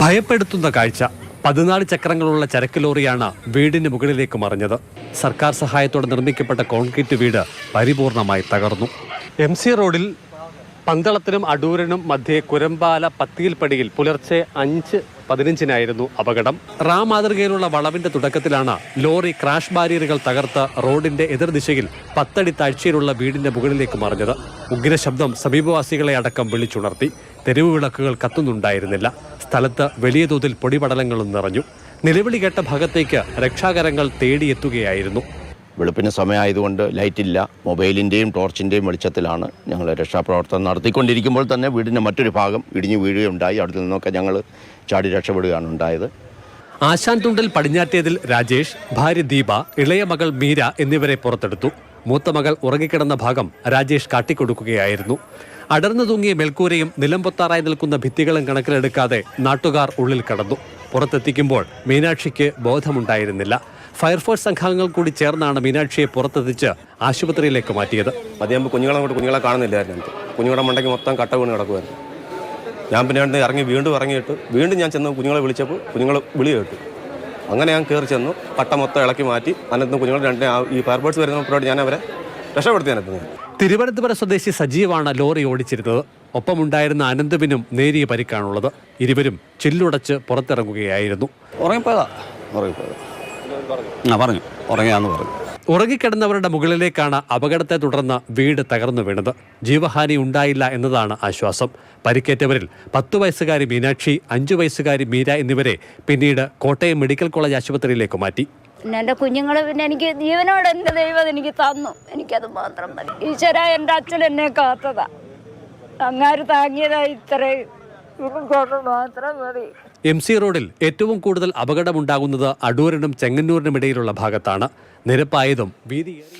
ഭയപ്പെടുത്തുന്ന കാഴ്ച പതിനാല് ചക്രങ്ങളുള്ള ചരക്ക് ലോറിയാണ് വീടിന് മുകളിലേക്ക് മറിഞ്ഞത്. സർക്കാർ സഹായത്തോടെ നിർമ്മിക്കപ്പെട്ട കോൺക്രീറ്റ് വീട് പരിപൂർണമായി തകർന്നു. എം സി റോഡിൽ പന്തളത്തിനും അടൂരിനും മധ്യേ കുരമ്പാല പത്തിയിൽപ്പടിയിൽ പുലർച്ചെ അഞ്ച് പതിനഞ്ചിനായിരുന്നു അപകടം. റാ മാതൃകയിലുള്ള വളവിന്റെ തുടക്കത്തിലാണ് ലോറി ക്രാഷ് ബാരിയറുകൾ തകർത്ത് റോഡിന്റെ എതിർദിശയിൽ പത്തടി താഴ്ചയിലുള്ള വീടിന്റെ മുകളിലേക്ക് മറിഞ്ഞത്. ഉഗ്രശബ്ദം സമീപവാസികളെ അടക്കം വിളിച്ചുണർത്തി. തെരുവ് വിളക്കുകൾ കത്തുന്നുണ്ടായിരുന്നില്ല. സ്ഥലത്ത് വലിയ തോതിൽ പൊടിപടലങ്ങളും നിറഞ്ഞു. നിലവിളി കേട്ട ഭാഗത്തേക്ക് രക്ഷാകരങ്ങൾ തേടിയെത്തുകയായിരുന്നു. വെളുപ്പിന് സമയമായതുകൊണ്ട് ലൈറ്റില്ല. മൊബൈലിന്റെയും ടോർച്ചിന്റെയും വെളിച്ചത്തിലാണ് ഞങ്ങൾ രക്ഷാപ്രവർത്തനം നടത്തിക്കൊണ്ടിരിക്കുമ്പോൾ തന്നെ വീടിന്റെ മറ്റൊരു ഭാഗം ഇടിഞ്ഞു വീഴുകയുണ്ടായി. അവിടെ നിന്നൊക്കെ ഞങ്ങൾ ചാടി രക്ഷപ്പെടുകയാണ് ഉണ്ടായത്. ആശാൻ തുണ്ടൽ പടിഞ്ഞാറ്റേതിൽ രാജേഷ് ഭാര്യ ദീപ ഇളയ മകൾ മീര എന്നിവരെ പുറത്തെടുത്തു. മൂത്ത മകൾ ഉറങ്ങിക്കിടന്ന ഭാഗം രാജേഷ് കാട്ടിക്കൊടുക്കുകയായിരുന്നു. അടർന്നു തൂങ്ങിയ മേൽക്കൂരയും നിലംപൊത്താറായി നിൽക്കുന്ന ഭിത്തികളും കണക്കിലെടുക്കാതെ നാട്ടുകാർ ഉള്ളിൽ കടന്നു. പുറത്തെത്തിക്കുമ്പോൾ മീനാക്ഷിക്ക് ബോധമുണ്ടായിരുന്നില്ല. ഫയർഫോഴ്സ് സംഘാംഗങ്ങൾ കൂടി ചേർന്നാണ് മീനാക്ഷിയെ പുറത്തെത്തിച്ച് ആശുപത്രിയിലേക്ക് മാറ്റിയത്. മതിയാകുമ്പോൾ കുഞ്ഞുങ്ങളെ കുഞ്ഞുങ്ങളെ കാണുന്നില്ലായിരുന്നു എനിക്ക്. കുഞ്ഞുങ്ങളുടെ മണ്ടയ്ക്ക് മൊത്തം കട്ട വീണ് കിടക്കുമായിരുന്നു ഞാൻ പിന്നെ ഇറങ്ങി വീണ്ടും ഇറങ്ങിയിട്ട് വീണ്ടും ഞാൻ ചെന്ന് കുഞ്ഞുങ്ങളെ വിളിച്ചപ്പോൾ കുഞ്ഞുങ്ങളെ വിളി കേട്ടു. അങ്ങനെ ഞാൻ കയറി ചെന്നു പട്ട മൊത്തം ഇളക്കി മാറ്റി അതിനകത്ത് കുഞ്ഞുങ്ങൾ രണ്ട് ഈ വരുന്ന വരുന്നപ്പോഴാണ് ഞാൻ അവരെ രക്ഷപ്പെടുത്തി അതിനകത്ത് തിരുവനന്തപുരം സ്വദേശി സജീവാണ് ലോറി ഓടിച്ചിരുന്നത്. ഒപ്പമുണ്ടായിരുന്ന അനന്തുവിനും നേരിയ പരിക്കാണുള്ളത്. ഇരുവരും ചില്ലുടച്ച് പുറത്തിറങ്ങുകയായിരുന്നു. ഉറങ്ങിപ്പോയതാ. ഉറങ്ങിപ്പോയതാ. ആ പറഞ്ഞു. ഉറങ്ങിയാന്ന് പറഞ്ഞു. ഉറങ്ങിക്കിടന്നവരുടെ മുകളിലേക്കാണ് അപകടത്തെ തുടർന്ന് വീട് തകർന്നു വീണത്. ജീവഹാനി ഉണ്ടായില്ല എന്നതാണ് ആശ്വാസം. പരിക്കേറ്റവരിൽ പത്ത് വയസ്സുകാരി മീനാക്ഷി അഞ്ചു വയസ്സുകാരി മീര എന്നിവരെ പിന്നീട് കോട്ടയം മെഡിക്കൽ കോളേജ് ആശുപത്രിയിലേക്ക് മാറ്റി. പിന്നെ എന്റെ കുഞ്ഞുങ്ങൾ പിന്നെ എനിക്ക് ജീവനോട് എന്റെ ദൈവം എനിക്ക് തന്നു. എനിക്കത് മാത്രം മതി. ഈശ്വര എന്റെ അച്ഛൻ എന്നെ കാത്തതാ. അങ്ങാര് താങ്ങിയതാ ഇത്രയും. എം സി റോഡിൽ ഏറ്റവും കൂടുതൽ അപകടമുണ്ടാകുന്നത് അടൂരിനും ചെങ്ങന്നൂരിനും ഇടയിലുള്ള ഭാഗത്താണ്. നിരപ്പായതും വീതി